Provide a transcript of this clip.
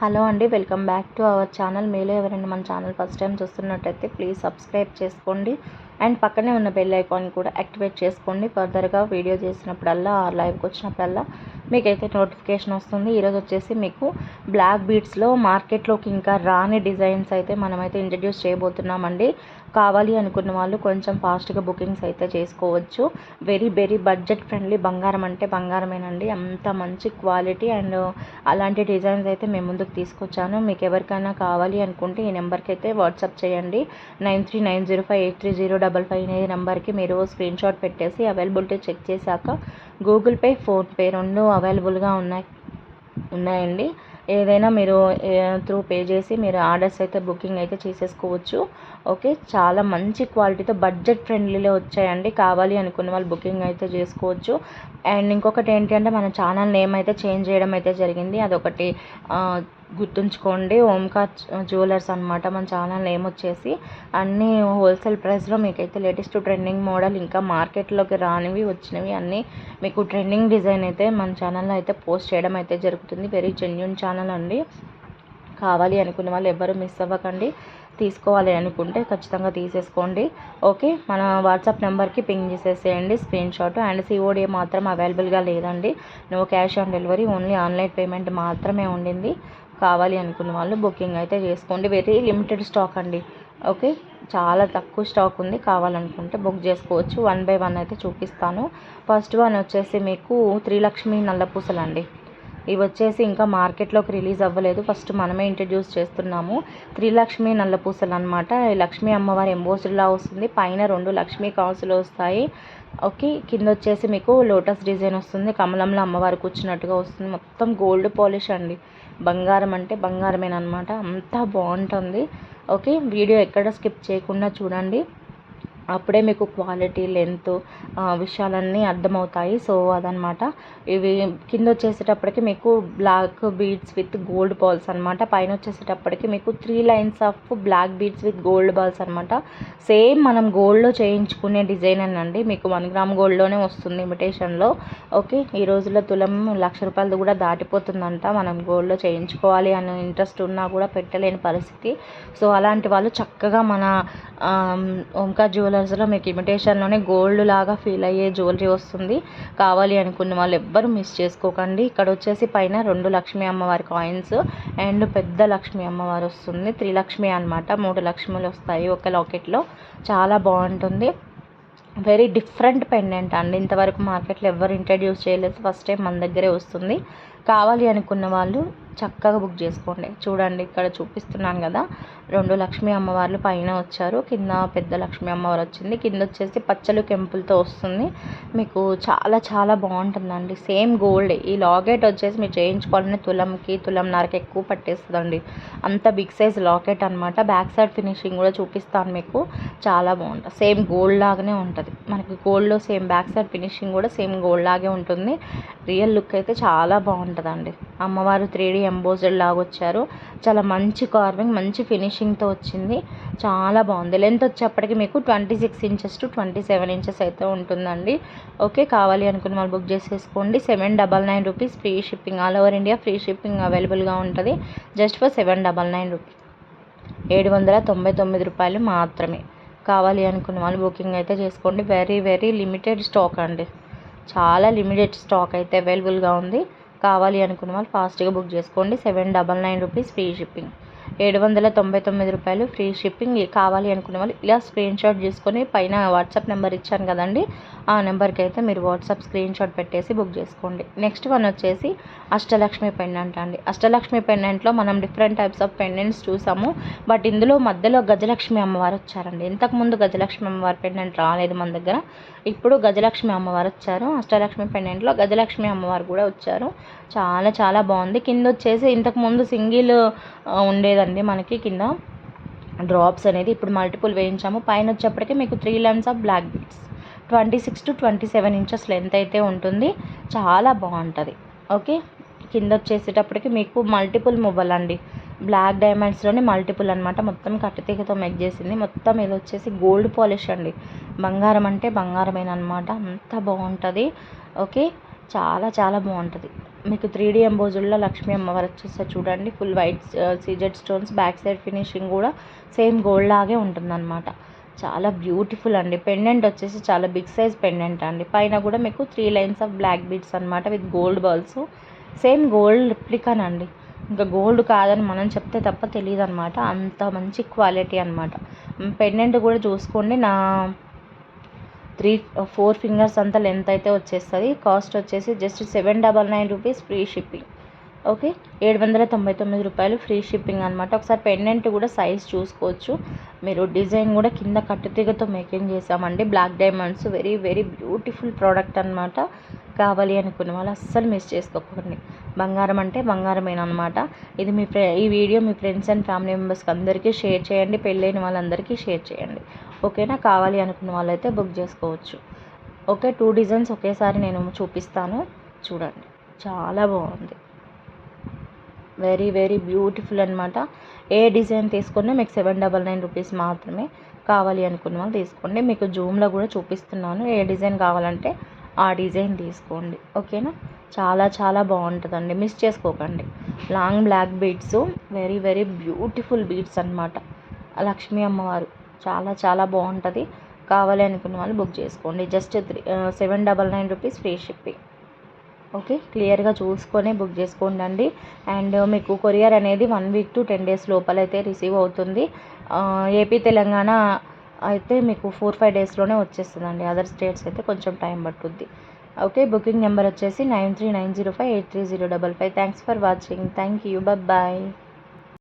Hello అండి welcome back to our channel. మీలో ఎవరైనా మన ఛానల్ ఫస్ట్ టైం చూస్తున్నట్టయితే ప్లీజ్ సబ్స్క్రైబ్ చేసుకోండి. అండ్ పక్కనే ఉన్న బెల్ ఐకాన్ కూడా యాక్టివేట్ చేసుకోండి. ఫర్దర్గా వీడియో చేసినప్పుడల్లా లైవ్కి వచ్చినప్పుడల్లా మీకైతే నోటిఫికేషన్ వస్తుంది. ఈరోజు వచ్చేసి మీకు బ్లాక్ బీడ్స్లో మార్కెట్లోకి ఇంకా రాని డిజైన్స్ అయితే మనమైతే ఇంట్రడ్యూస్ చేయబోతున్నామండి. కావాలి అనుకున్న వాళ్ళు కొంచెం ఫాస్ట్గా బుకింగ్స్ అయితే చేసుకోవచ్చు. వెరీ వెరీ బడ్జెట్ ఫ్రెండ్లీ బంగారం అంటే బంగారమేనండి. అంత మంచి క్వాలిటీ అండ్ అలాంటి డిజైన్స్ అయితే మేము ముందుకు తీసుకొచ్చాను. మీకు ఎవరికైనా కావాలి అనుకుంటే ఈ నెంబర్కి అయితే వాట్సాప్ చేయండి. Nine three nine zero five eight three zero double five అనే నెంబర్కి మీరు స్క్రీన్ షాట్ పెట్టేసి అవైలబిలిటీ చెక్ చేశాక గూగుల్ పే ఫోన్పే రెండు అవైలబుల్గా ఉన్నాయి ఉన్నాయండి. ఏదైనా మీరు త్రూ పే చేసి మీరు ఆర్డర్స్ అయితే బుకింగ్ అయితే చేసేసుకోవచ్చు. ఓకే? చాలా మంచి క్వాలిటీతో బడ్జెట్ ఫ్రెండ్లీలో వచ్చాయండి. కావాలి అనుకున్న వాళ్ళు బుకింగ్ అయితే చేసుకోవచ్చు. అండ్ ఇంకొకటి ఏంటి అంటే మన ఛానల్ నేమ్ అయితే చేంజ్ చేయడం అయితే జరిగింది అదొకటి గుర్తుంచుకోండి. ఓంకార్ జ్యువెలర్స్ అనమాట మన ఛానల్ నేమ్ వచ్చేసి. అన్నీ హోల్సేల్ ప్రైస్లో మీకైతే లేటెస్ట్ ట్రెండింగ్ మోడల్ ఇంకా మార్కెట్లోకి రానివి వచ్చినవి అన్నీ మీకు ట్రెండింగ్ డిజైన్ అయితే మన ఛానల్లో అయితే పోస్ట్ చేయడం అయితే జరుగుతుంది. వెరీ జెన్యున్ ఛానల్ అండి. కావాలి అనుకున్న వాళ్ళు ఎవ్వరూ మిస్ అవ్వకండి. తీసుకోవాలి అనుకుంటే ఖచ్చితంగా తీసేసుకోండి. ఓకే? మన వాట్సాప్ నెంబర్కి పింగ్ చేసేసేయండి. స్క్రీన్ షాట్ అండ్ సిఓడి మాత్రం అవైలబుల్గా లేదండి. No cash on delivery only online payment మాత్రమే ఉండింది. కావాలి అనుకున్న వాళ్ళు బుకింగ్ అయితే చేసుకోండి. వెరీ లిమిటెడ్ స్టాక్ అండి. ఓకే? చాలా తక్కువ స్టాక్ ఉంది. కావాలనుకుంటే బుక్ చేసుకోవచ్చు. వన్ బై వన్ అయితే చూపిస్తాను. ఫస్ట్ వన్ వచ్చేసి మీకు త్రిలక్ష్మి నల్లపూసలు అండి ఇవి వచ్చేసి ఇంకా మార్కెట్లోకి రిలీజ్ అవ్వలేదు. ఫస్ట్ మనమే ఇంట్రడ్యూస్ చేస్తున్నాము. త్రిలక్ష్మి నల్లపూసలు అనమాట లక్ష్మీ అమ్మవారి ఎంబోసులా వస్తుంది. పైన రెండు లక్ష్మీ కాసులు వస్తాయి. ఓకే కింద వచ్చేసి మీకు లోటస్ డిజైన్ వస్తుంది. కమలంలో అమ్మవారు కూర్చున్నట్టుగా వస్తుంది. మొత్తం గోల్డ్ పాలిష్ అండి. బంగారం అంటే బంగారమేనమాట అంతా బాగుంటుంది. ఓకే వీడియో ఎక్కడ స్కిప్ చేయకుండా చూడండి. అప్పుడే మీకు క్వాలిటీ లెంత్ విషయాలన్నీ అర్థమవుతాయి. సో అదనమాట ఇవి కింద వచ్చేసేటప్పటికి మీకు black beads with gold balls అనమాట పైన వచ్చేసేటప్పటికి మీకు three lines of black beads with gold balls అనమాట సేమ్ మనం గోల్డ్లో చేయించుకునే డిజైన్ అండి మీకు వన్ గ్రామ్ గోల్డ్లోనే వస్తుంది ఇమిటేషన్లో. ఓకే? ఈ రోజుల్లో తులం లక్ష రూపాయలది కూడా దాటిపోతుందంట. మనం గోల్డ్లో చేయించుకోవాలి అనే ఇంట్రెస్ట్ ఉన్నా కూడా పెట్టలేని పరిస్థితి. సో అలాంటి వాళ్ళు చక్కగా మన ఓంకార్ కలర్స్లో మీకు ఇమిటేషన్లోనే గోల్డ్ లాగా ఫీల్ అయ్యే జ్యువెలరీ వస్తుంది. కావాలి అనుకున్న వాళ్ళు ఎవ్వరు మిస్ చేసుకోకండి. ఇక్కడ వచ్చేసి పైన రెండు లక్ష్మీ అమ్మవారి కాయిన్స్ అండ్ పెద్ద లక్ష్మీ అమ్మవారు వస్తుంది. త్రిలక్ష్మి అనమాట మూడు లక్ష్ములు వస్తాయి ఒక లాకెట్లో చాలా బాగుంటుంది. వెరీ డిఫరెంట్ పెండెంట్ అండి. ఇంతవరకు మార్కెట్లో ఎవరు ఇంట్రడ్యూస్ చేయలేదు. ఫస్ట్ టైం మన దగ్గరే వస్తుంది. కావాలి అనుకున్న వాళ్ళు చక్కగా బుక్ చేసుకోండి. చూడండి ఇక్కడ చూపిస్తున్నాను కదా. రెండు లక్ష్మీ అమ్మవార్లు పైన వచ్చారు. కింద పెద్ద లక్ష్మీ అమ్మవారు వచ్చింది. కింద వచ్చేసి పచ్చలు కెంపులతో వస్తుంది. మీకు చాలా చాలా బాగుంటుందండి. Same gold. ఈ లాకెట్ వచ్చేసి మీరు చేయించుకోవాలని తులంకి తులంన్నరకి ఎక్కువ పట్టేస్తుందండి. అంత బిగ్ సైజ్ లాకెట్ అనమాట బ్యాక్ సైడ్ ఫినిషింగ్ కూడా చూపిస్తాను మీకు. చాలా బాగుంటుంది. సేమ్ గోల్డ్ లాగానే ఉంటుంది. మనకి గోల్డ్లో సేమ్ బ్యాక్ సైడ్ ఫినిషింగ్ కూడా సేమ్ గోల్డ్ లాగే ఉంటుంది. రియల్ లుక్ అయితే చాలా బాగుంటుంది. బాగుంటుందండి అమ్మవారు త్రీ డీ ఎంబోజెడ్ లాగా వచ్చారు చాలా మంచి కార్వింగ్ మంచి ఫినిషింగ్తో వచ్చింది. చాలా బాగుంది. లెంత్ వచ్చేప్పటికి మీకు twenty six inches to twenty seven inches అయితే ఉంటుందండి. ఓకే కావాలి అనుకున్న వాళ్ళు బుక్ చేసేసుకోండి. Seven double nine rupees free shipping all over India free shipping అవైలబుల్గా ఉంటుంది. Just for seven double nine rupees ఏడు వందల తొంభై తొమ్మిది రూపాయలు మాత్రమే. కావాలి అనుకున్న వాళ్ళు బుకింగ్ అయితే చేసుకోండి. వెరీ వెరీ లిమిటెడ్ స్టాక్ అండి. చాలా లిమిటెడ్ స్టాక్ అయితే అవైలబుల్గా ఉంది. కావాలి అనుకున్న వాళ్ళు ఫాస్ట్గా బుక్ చేసుకోండి. Seven double nine rupees free shipping. ఏడు వందల తొంభై తొమ్మిది రూపాయలు ఫ్రీ షిప్పింగ్ కావాలి అనుకునే వాళ్ళు ఇలా స్క్రీన్ షాట్ చేసుకొని పైన వాట్సాప్ నెంబర్ ఇచ్చాను కదండి. ఆ నెంబర్కి అయితే మీరు వాట్సాప్ స్క్రీన్ షాట్ పెట్టేసి బుక్ చేసుకోండి. నెక్స్ట్ వన్ వచ్చేసి అష్టలక్ష్మి పెండెంట్ అండి. అష్టలక్ష్మి పెండెంట్లో మనం డిఫరెంట్ టైప్స్ ఆఫ్ పెండెంట్స్ చూసాము. బట్ ఇందులో మధ్యలో గజలక్ష్మి అమ్మవారు వచ్చారండి. ఇంతకుముందు గజలక్ష్మి అమ్మవారి పెండెంట్ రాలేదు మన దగ్గర. ఇప్పుడు గజలక్ష్మి అమ్మవారు వచ్చారు. అష్టలక్ష్మి పెండెంట్లో గజలక్ష్మి అమ్మవారు కూడా వచ్చారు. చాలా చాలా బాగుంది. కింద వచ్చేసి ఇంతకుముందు సింగిల్ ఉండేదండి. మనకి కింద. డ్రాప్స్ అనేది ఇప్పుడు మల్టిపుల్ వేయించాము. పైన వచ్చేప్పటికి మీకు three lines of black beads twenty six to twenty seven inches length అయితే ఉంటుంది. చాలా బాగుంటుంది. ఓకే కింద వచ్చేసేటప్పటికి మీకు మల్టిపుల్ మొబైల్ అండి. బ్లాక్ డైమండ్స్లోనే మల్టిపుల్ అనమాట మొత్తం కట్టుతీగతో మెక్ చేసింది. మొత్తం ఇది వచ్చేసి గోల్డ్ పాలిష్ అండి. బంగారం అంటే బంగారమేనమాట అంత బాగుంటుంది. ఓకే చాలా చాలా బాగుంటుంది. మీకు త్రీ డీ ఎంబోజుల్లో లక్ష్మీ అమ్మవారు వచ్చేసారి చూడండి full white CZ stones back side finishing కూడా సేమ్ గోల్డ్ లాగే ఉంటుందన్నమాట. చాలా బ్యూటిఫుల్ అండి. పెండెంట్ వచ్చేసి చాలా బిగ్ సైజ్ పెండెంట్ అండి. పైన కూడా మీకు three lines of black beads అనమాట with gold balls same gold రిప్లికాన్ అండి. ఇంకా గోల్డ్ కాదని మనం చెప్తే తప్ప తెలియదు అనమాట అంత మంచి క్వాలిటీ అనమాట పెండెంట్ కూడా చూసుకోండి. నా త్రీ ఫోర్ ఫింగర్స్ అంతా లెంత్ అయితే వచ్చేస్తుంది. కాస్ట్ వచ్చేసి just seven double nine rupees free shipping. Okay? ఏడు వందల తొంభై తొమ్మిది రూపాయలు ఫ్రీ షిప్పింగ్ అనమాట ఒకసారి పెండెంట్ కూడా సైజ్ చూసుకోవచ్చు. మీరు డిజైన్ కూడా కింద కట్టుతీగతో మేకింగ్ చేసామండి. Black diamonds very very beautiful product అనమాట కావాలి అనుకున్న వాళ్ళు అస్సలు మిస్ చేసుకోకండి. బంగారం అంటే బంగారమేనా అనమాట ఇది మీ ఫ్రె ఈ వీడియో మీ ఫ్రెండ్స్ అండ్ ఫ్యామిలీ మెంబర్స్కి అందరికీ షేర్ చేయండి పెళ్ళైన వాళ్ళందరికీ షేర్ చేయండి. ఓకేనా కావాలి అనుకున్న వాళ్ళైతే బుక్ చేసుకోవచ్చు. ఓకే టూ డిజైన్స్ ఒకేసారి నేను చూపిస్తాను. చూడండి. చాలా బాగుంది. వెరీ వెరీ బ్యూటిఫుల్ అనమాట ఏ డిజైన్ తీసుకున్నా మీకు సెవెన్ డబల్ నైన్ రూపీస్ మాత్రమే కావాలి అనుకున్న వాళ్ళు తీసుకోండి. మీకు జూమ్లో కూడా చూపిస్తున్నాను. ఏ డిజైన్ కావాలంటే ఆ డిజైన్ తీసుకోండి ఓకేనా? చాలా చాలా బాగుంటుందండి. మిస్ చేసుకోకండి. Long black beads very very beautiful beads అనమాట లక్ష్మీ అమ్మవారు చాలా చాలా బాగుంటుంది. కావాలి అనుకున్న వాళ్ళు బుక్ చేసుకోండి. Just three seven double nine rupees free shipping okay? క్లియర్గా చూసుకొని బుక్ చేసుకోండి అండ్ మీకు కొరియర్ అనేది one week to ten days లోపలైతే రిసీవ్ అవుతుంది. ఏపీ తెలంగాణ అయితే మీకు ఫోర్ ఫైవ్ డేస్లోనే వచ్చేస్తుందండి. అదర్ స్టేట్స్ అయితే కొంచెం టైం పట్టుద్ది. ఓకే బుకింగ్ నెంబర్ వచ్చేసి nine three nine zero five eight three zero double five. Thanks for watching. Thank you. Bye